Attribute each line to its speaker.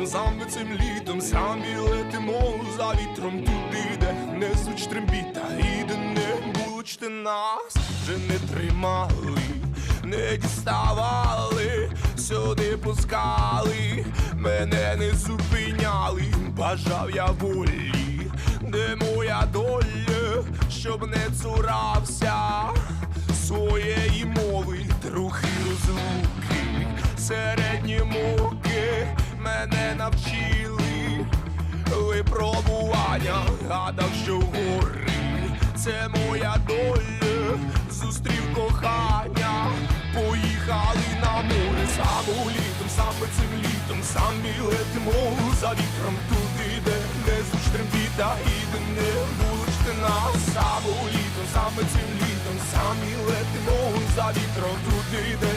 Speaker 1: літом, саме цим літом, самі летимо за вітром. Туди, де не звуч трембіта, і не булочте нас, вже не тримали, не діставали, сюди пускали, мене не зупиняли, бажав я волі, де моя доля, щоб не цурався? Своєї мови, трохи розлуки, середні муки. Мене навчили випробування, гадав, що гори, це моя доля, зустрів кохання, поїхали на море, саме літом, саме цим літом, самі летимо за вітром туди, де не звуч трембіта і де не булочте нас, саме літом, саме цим літом, самі летимо за вітром туди, де